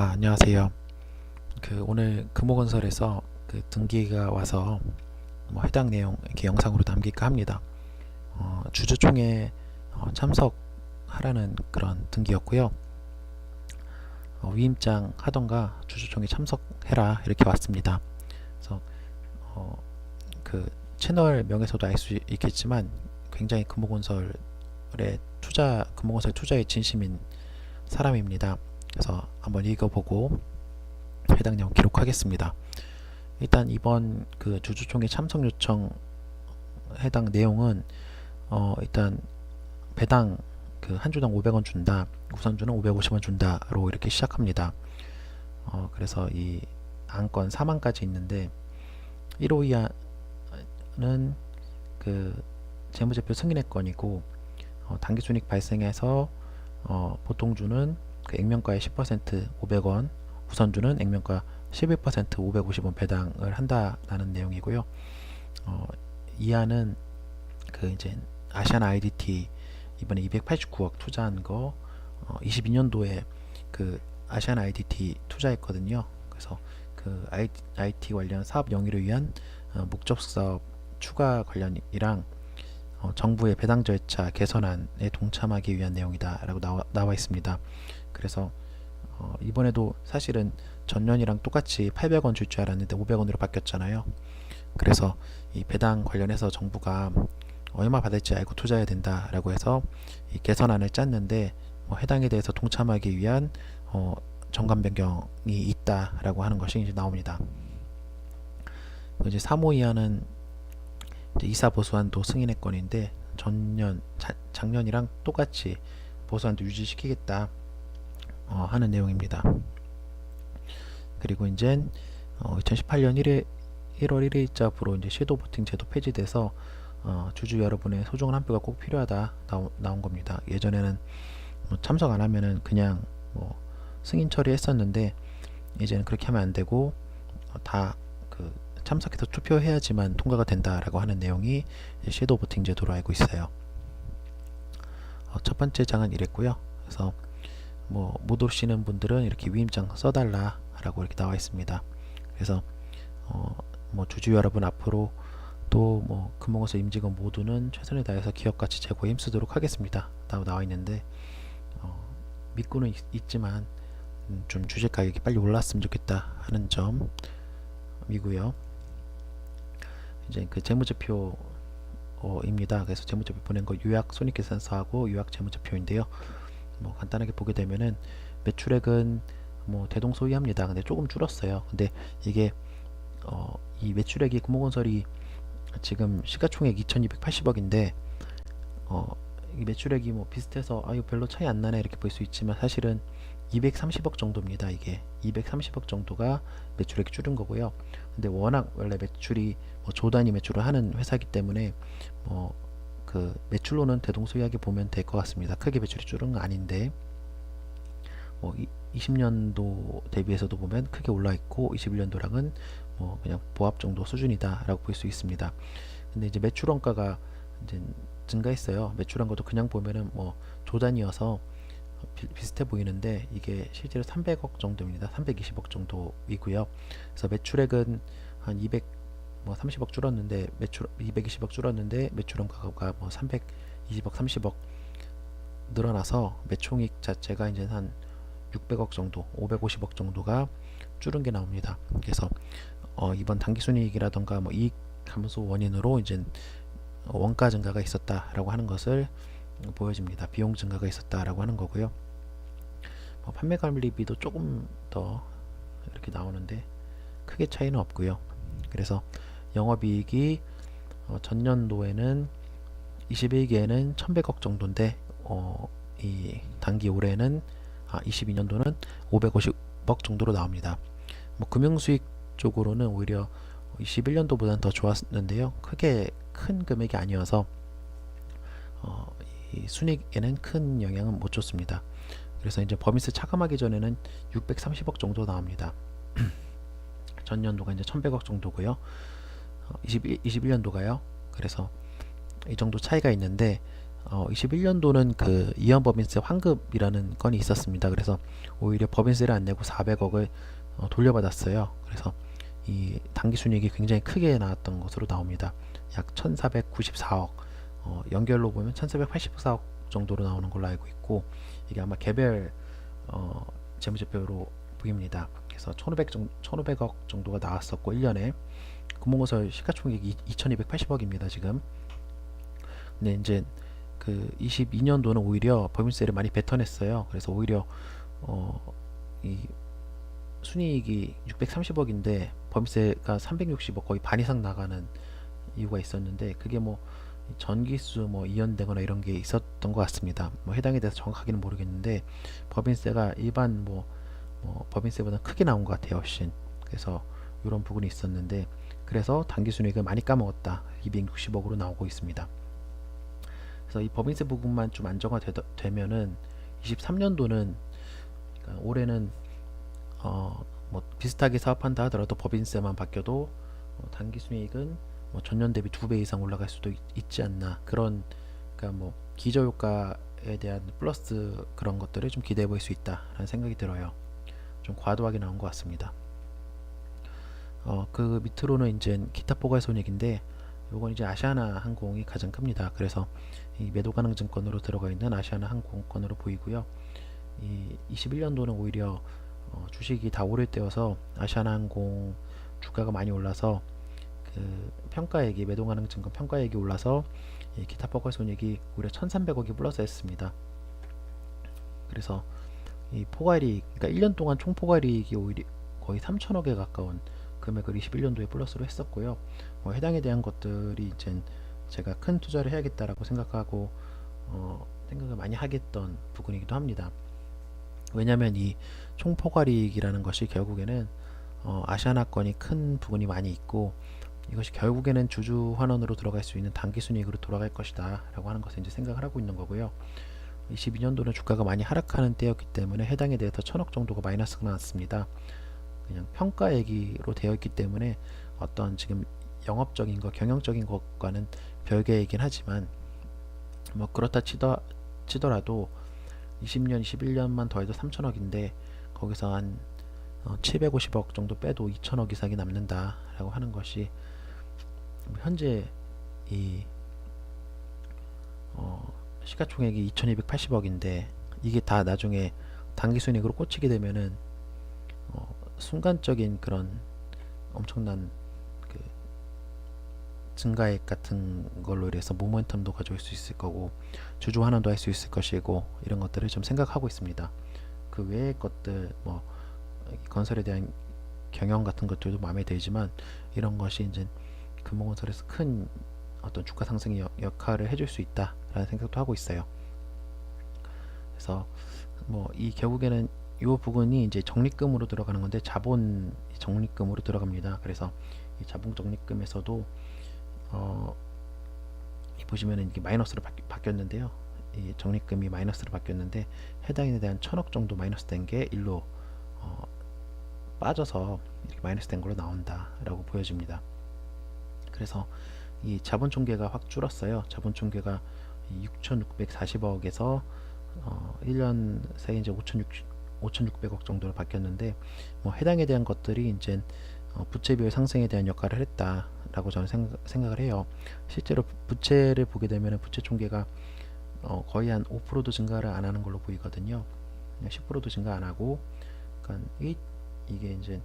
아, 안녕하세요. 그 오늘 금호건설에서 그 등기가 와서 뭐 해당 내용 이렇게 영상으로 남길까 합니다. 어, 주주총회 어, 참석하라는 그런 등기였고요. 어, 위임장 하던가 주주총회 참석해라 이렇게 왔습니다. 그래서 어, 그 채널 명에서도 알 수 있겠지만 굉장히 금호건설에 투자 금호건설 투자에 진심인 사람입니다. 그래서 한번 읽어보고 해당 내용 기록하겠습니다. 일단 이번 그 주주총회 참석 요청 해당 내용은 어 일단 배당 그 한 주당 500원 준다. 우선주는 550원 준다로 이렇게 시작합니다. 어 그래서 이 안건 4만까지 있는데 1호 이하는 그 재무제표 승인의 건이고 어 당기순익 발생해서 어 보통주는 그 액면가의 10% 500원, 우선주는 액면가 11% 550원 배당을 한다라는 내용이고요. 어, 이하는 그 이제 아시안 IDT 이번에 289억 투자한 거 어, 22년도에 그 아시안 IDT 투자했거든요. 그래서 그 IT 관련 사업 영위를 위한 어, 목적 사업 추가 관련이랑 어, 정부의 배당 절차 개선안에 동참하기 위한 내용이다라고 나와, 나와 있습니다. 그래서 어, 이번에도 사실은 전년이랑 똑같이 800원 줄 줄 알았는데 500원으로 바뀌었잖아요. 그래서 이 배당 관련해서 정부가 얼마 받을지 알고 투자해야 된다라고 해서 이 개선안을 짰는데 뭐 해당에 대해서 동참하기 위한 어, 정관 변경이 있다라고 하는 것이 이제 나옵니다. 이제 3호 이하는 이제 이사 보수한도 승인의 건인데 전년 자, 작년이랑 똑같이 보수한도 유지시키겠다 어, 하는 내용입니다. 그리고 이제 어, 2018년 1일 1월 1일자부로 이제 섀도우 보팅 제도 폐지돼서 어, 주주 여러분의 소중한 한 표가 꼭 필요하다 나오, 나온 겁니다. 예전에는 뭐 참석 안 하면은 그냥 뭐 승인 처리했었는데 이제는 그렇게 하면 안 되고 어, 다그 참석해서 투표해야지만 통과가 된다라고 하는 내용이 섀도우 보팅 제도로 알고 있어요. 어, 첫 번째 장은 이랬고요. 그래서 뭐 못 오시는 분들은 이렇게 위임장 써달라 라고 이렇게 나와 있습니다. 그래서 어, 뭐 주주 여러분 앞으로 또 뭐 금호건설 임직원 모두는 최선을 다해서 기업가치 제고에 힘쓰도록 하겠습니다. 라고 나와 있는데 어, 믿고는 있, 지만 음, 좀 주식 가격이 빨리 올랐으면 좋겠다 하는 점이고요. 이제 그 재무제표 어, 입니다. 그래서 재무제표 보낸 거 요약 손익계산서하고 요약 재무제표인데요. 뭐 간단하게 보게 되면은 매출액은 뭐 대동소이합니다. 근데 조금 줄었어요. 근데 이게 어, 이 매출액이 금호건설이 지금 시가총액 2,280억인데 어, 이 매출액이 뭐 비슷해서 아유 별로 차이 안 나네 이렇게 볼 수 있지만 사실은 230억 정도입니다. 이게 230억 정도가 매출액이 줄은 거고요. 근데 워낙 원래 매출이 뭐 조단위 매출을 하는 회사이기 때문에 뭐 그 매출로는 대동소이하게 보면 될 것 같습니다. 크게 매출이 줄은 건 아닌데 뭐 20년도 대비해서도 보면 크게 올라 있고 21년도랑은 뭐 그냥 보합 정도 수준이다라고 볼 수 있습니다. 근데 이제 매출 원가가 이제 증가했어요. 매출 원가도 그냥 보면은 뭐 조단이어서 비, 비슷해 보이는데 이게 실제로 300억 정도입니다. 320억 정도이고요. 그래서 매출액은 한 200, 뭐 30억 줄었는데 매출 220억 줄었는데 매출 원가가 뭐 320억, 30억 늘어나서 매총익 자체가 이제 한 600억 정도, 550억 정도가 줄은 게 나옵니다. 그래서 어, 이번 당기순이익이라던가 뭐 이익 감소 원인으로 이제 원가 증가가 있었다라고 하는 것을 보여집니다. 비용 증가가 있었다라고 하는 거고요. 뭐 판매 관리비도 조금 더 이렇게 나오는데 크게 차이는 없고요. 그래서 영업이익이 어, 전년도에는 21기에는 1100억 정도인데 어, 이 단기 올해는 아, 22년도는 550억 정도로 나옵니다. 뭐 금융수익 쪽으로는 오히려 21년도보다는 더 좋았는데요. 크게 큰 금액이 아니어서 어, 이 순익에는 큰 영향은 못 줬습니다. 그래서 이제 범위세 차감하기 전에는 630억 정도 나옵니다. 전년도가 이제 1100억 정도고요. 어, 21, 21년도가요. 그래서 이 정도 차이가 있는데 어, 21년도는 그 이연 법인세 환급이라는 건이 있었습니다. 그래서 오히려 법인세를 안 내고 400억을 어, 돌려받았어요. 그래서 이 당기순이익이 굉장히 크게 나왔던 것으로 나옵니다. 약 1,494억, 어, 연결로 보면 1,484억 정도로 나오는 걸로 알고 있고 이게 아마 개별 어, 재무제표로 보입니다. 그래서 1,500 정도, 1,500억 정도가 나왔었고 1년에 금융건설 시가총액이 2,280억입니다. 지금. 근데 이제 그 22년도는 오히려 법인세를 많이 뱉어냈어요. 그래서 오히려 어, 이 순이익이 630억인데 법인세가 360억 거의 반 이상 나가는 이유가 있었는데 그게 뭐 전기수 뭐 이연되거나 이런 게 있었던 것 같습니다. 뭐 해당에 대해서 정확하게는 모르겠는데 법인세가 일반 뭐, 뭐 법인세보다 크게 나온 것 같아요. 훨씬. 그래서 이런 부분이 있었는데 그래서 당기순이익을 많이 까먹었다. 260억으로 나오고 있습니다. 그래서 이 법인세 부분만 좀 안정화 되 면은 23년도는 그러니까 올해는 어 뭐 비슷하게 사업한다 하더라도 법인세만 바뀌어도 어 당기순이익은 뭐 전년 대비 두 배 이상 올라갈 수도 있, 지 않나 그런 그러니까 뭐 기저효과에 대한 플러스 그런 것들을 좀 기대해 볼 수 있다라는 생각이 들어요. 좀 과도하게 나온 것 같습니다. 어, 그 밑으로는 이제 기타 포괄 손익인데 요건 이제 아시아나 항공이 가장 큽니다. 그래서 이 매도 가능 증권으로 들어가 있는 아시아나 항공권으로 보이고요. 이 21년도는 오히려 어, 주식이 다 오를 때여서 아시아나 항공 주가가 많이 올라서 그 평가액이 매도 가능 증권 평가액이 올라서 이 기타 포괄 손익이 오히려 1,300억이 플러스 했습니다. 그래서 이 포괄이익, 그러니까 1년 동안 총 포괄이익이 오히려 거의 3천억에 가까운 금액을 21년도에 플러스로 했었고요. 뭐 해당에 대한 것들이 이제 제가 큰 투자를 해야겠다라고 생각하고 어, 생각을 많이 하겠던 부분이기도 합니다. 왜냐하면 이 총포괄이익이라는 것이 결국에는 어, 아시아나권이 큰 부분이 많이 있고 이것이 결국에는 주주 환원으로 들어갈 수 있는 단기 순이익으로 돌아갈 것이다 라고 하는 것을 이제 생각을 하고 있는 거고요 22년도는 주가가 많이 하락하는 때였기 때문에 해당에 대해서 천억 정도가 마이너스가 나왔습니다. 그냥 평가액으로 되어 있기 때문에 어떤 지금 영업적인 것 경영적인 것과는 별개이긴 하지만 뭐 그렇다 치더, 치더라도 20년 21년만 더해도 3천억인데 거기서 한 750억 어, 정도 빼도 2천억 이상이 남는다 라고 하는 것이 현재 이 어, 시가총액이 2280억인데 이게 다 나중에 당기순이익으로 꽂히게 되면은 어, 순간적인 그런 엄청난 그 증가액 같은 걸로 인해서 모멘텀도 가져올 수 있을 거고 주주 환원도 할 수 있을 것이고 이런 것들을 좀 생각하고 있습니다. 그 외의 것들 뭐 건설에 대한 경영 같은 것들도 마음에 들지만 이런 것이 이제 금호건설에서 큰 어떤 주가 상승의 역할을 해줄 수 있다 라는 생각도 하고 있어요. 그래서 뭐 이 결국에는 이 부분이 이제 적립금으로 들어가는 건데 자본 적립금으로 들어갑니다. 그래서 이 자본 적립금에서도 어 보시면은 이게 마이너스로 바 뀌, 었는데요 이 적립금이 마이너스로 바뀌었는데 해당에 대한 천억 정도 마이너스 된 게 일로 어 빠져서 이렇게 마이너스 된 걸로 나온다라고 보여집니다. 그래서 이 자본 총계가 확 줄었어요. 자본 총계가 6,640억에서 어, 1년 새에 이제 5,600 억 정도로 바뀌었는데 뭐 해당에 대한 것들이 이제 어, 부채 비율 상승에 대한 역할을 했다라고 저는 생각, 을 해요. 실제로 부채를 보게 되면 부채 총계가 어, 거의 한 5%도 증가를 안 하는 걸로 보이거든요. 10%도 증가 안 하고, 그러니까 이, 이게 이제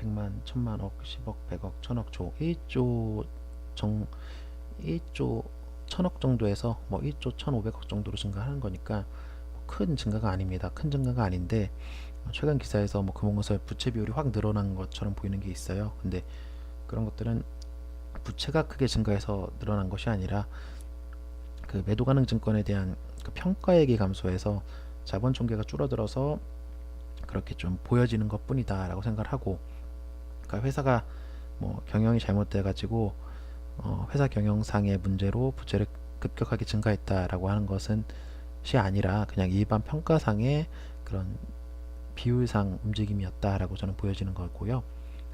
100만, 1000만억, 10억, 100억, 1000억, 조 1조 정 1조 1000억 정도에서 뭐 1조 1500억 정도로 증가하는 거니까 큰 증가가 아닙니다. 큰 증가가 아닌데 최근 기사에서 뭐 금융건설 부채 비율이 확 늘어난 것처럼 보이는 게 있어요. 근데 그런 것들은 부채가 크게 증가해서 늘어난 것이 아니라 그 매도 가능 증권에 대한 그 평가액이 감소해서 자본 총계가 줄어들어서 그렇게 좀 보여지는 것 뿐이다 라고 생각을 하고 그러니까 회사가 뭐 경영이 잘못돼 가지고 어 회사 경영상의 문제로 부채를 급격하게 증가했다라고 하는 것은 시 아니라 그냥 일반 평가상의 그런 비율상 움직임이었다라고 저는 보여지는 거고요.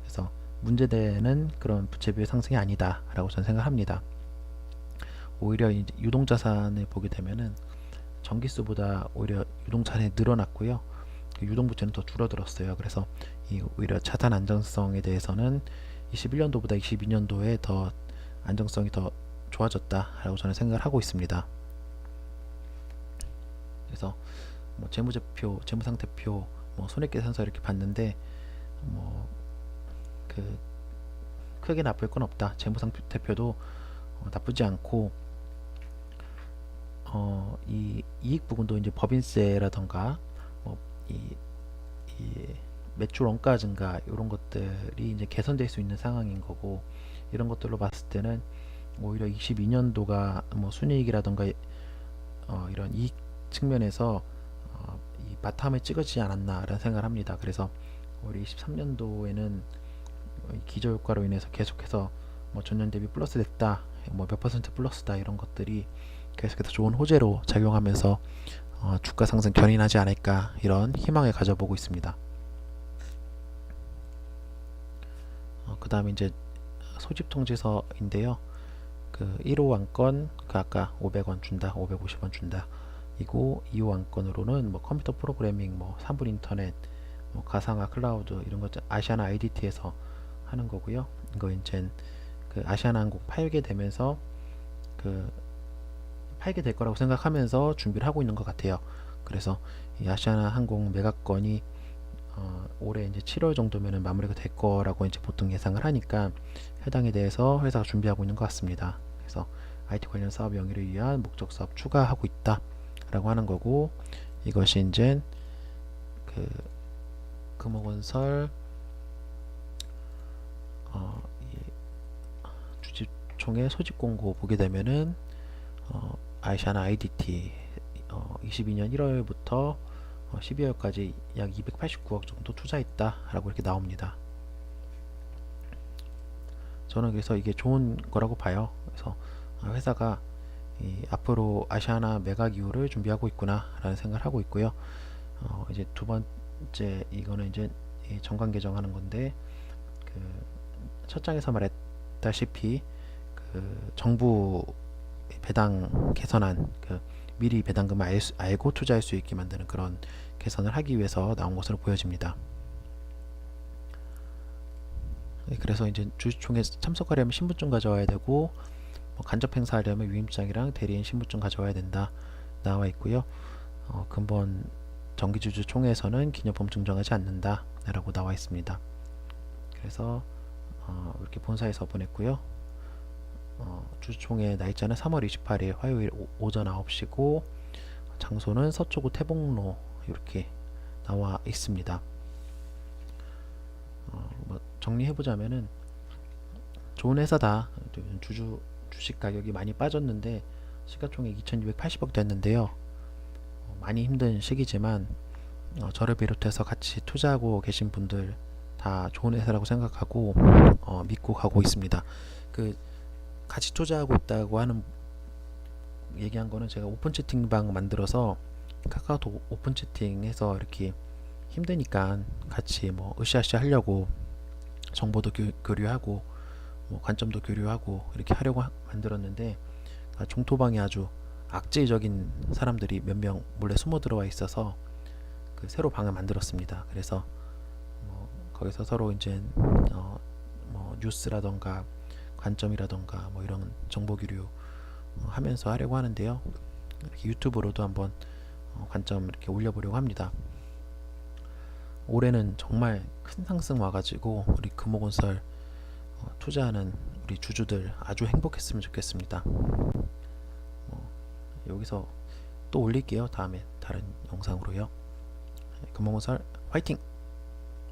그래서 문제되는 그런 부채 비율 상승이 아니다라고 저는 생각합니다. 오히려 이제 유동 자산을 보게 되면은 전기수보다 오히려 유동 자산이 늘어났고요. 그 유동 부채는 더 줄어들었어요. 그래서 이 오히려 자산 안정성에 대해서는 21년도보다 22년도에 더 안정성이 더 좋아졌다라고 저는 생각을 하고 있습니다. 그래서 뭐 재무제표, 재무상태표, 뭐 손익계산서 이렇게 봤는데 뭐 그 크게 나쁠 건 없다. 재무상태표도 어, 나쁘지 않고 어, 이 이익 부분도 이제 법인세라던가 뭐이이 매출 원가 증가 이런 것들이 이제 개선될 수 있는 상황인 거고 이런 것들로 봤을 때는 오히려 22년도가 뭐 순이익이라던가 어, 이런 이익 측면에서 어, 이 바탕을 찍어지지 않았나라는 생각을 합니다. 그래서 우리 23년도에는 기저효과로 인해서 계속해서 뭐 전년 대비 플러스 됐다, 뭐 몇 퍼센트 플러스다 이런 것들이 계속해서 좋은 호재로 작용하면서 어, 주가 상승 견인하지 않을까 이런 희망을 가져보고 있습니다. 어, 그 다음에 이제 소집 통지서인데요. 그 1호 안건 그 아까 500원 준다, 550원 준다. 이고 2호 안건으로는 뭐 컴퓨터 프로그래밍, 뭐 3분 인터넷, 뭐 가상화 클라우드 이런 것 아시아나 IDT에서 하는 거고요. 이거 이제 그 아시아나 항공 팔게 되면서 그 팔게 될 거라고 생각하면서 준비를 하고 있는 것 같아요. 그래서 이 아시아나 항공 매각건이 어, 올해 이제 7월 정도면은 마무리가 될 거라고 이제 보통 예상을 하니까 해당에 대해서 회사가 준비하고 있는 것 같습니다. 그래서 IT 관련 사업 영위를 위한 목적 사업 추가하고 있다라고 하는 거고 이것이 이제 그 금호건설 어, 이 주집총회 소집 공고 보게 되면은 어, 아시아나 IDT 어, 22년 1월부터 어, 12월까지 약 289억 정도 투자했다 라고 이렇게 나옵니다. 저는 그래서 이게 좋은 거라고 봐요. 그래서 아, 회사가 이 앞으로 아시아나 매각 이후를 준비하고 있구나 라는 생각을 하고 있고요. 어, 이제 두 번째 이거는 이제 이 정관 개정하는 건데 그 첫 장에서 말했다시피 그 정부 배당 개선안 그 미리 배당금을 알 수- 알고 투자할 수 있게 만드는 그런 개선을 하기 위해서 나온 것으로 보여집니다. 네, 그래서 이제 주주총회 참석하려면 신분증 가져와야 되고 뭐 간접 행사하려면 유임장이랑 대리인 신분증 가져와야 된다 나와 있고요. 어, 근본 정기주주 총회에서는 기념품 증정하지 않는다라고 나와 있습니다. 그래서 어, 이렇게 본사에서 보냈고요. 어, 주주총회 날짜는 3월 28일 화요일 오, 오전 9시고 장소는 서초구 태봉로 이렇게 나와 있습니다. 어, 뭐 정리해 보자면은 좋은 회사다. 주주 주식 가격이 많이 빠졌는데 시가총액 2,280억 됐는데요. 어, 많이 힘든 시기지만 어, 저를 비롯해서 같이 투자하고 계신 분들 다 좋은 회사라고 생각하고 어, 믿고 가고 있습니다. 그 같이 투자하고 있다고 하는 얘기한 거는 제가 오픈 채팅방 만들어서 카카오톡 오픈 채팅해서 이렇게 힘드니까 같이 뭐 으쌰으쌰 하려고 정보도 교, 교류하고 뭐 관점도 교류하고 이렇게 하려고 하- 만들었는데 아, 종토방에 아주 악질적인 사람들이 몇 명 몰래 숨어 들어와 있어서 그 새로 방을 만들었습니다. 그래서 뭐 거기서 서로 이제 어, 뭐 뉴스라던가 관점이라던가 뭐 이런 정보 교류 어, 하면서 하려고 하는데요. 이렇게 유튜브로도 한번 어, 관점 이렇게 올려보려고 합니다. 올해는 정말 큰 상승 와가지고 우리 금호건설 어, 투자하는 우리 주주들 아주 행복했으면 좋겠습니다. 어, 여기서 또 올릴게요. 다음에 다른 영상으로요. 금호건설 화이팅!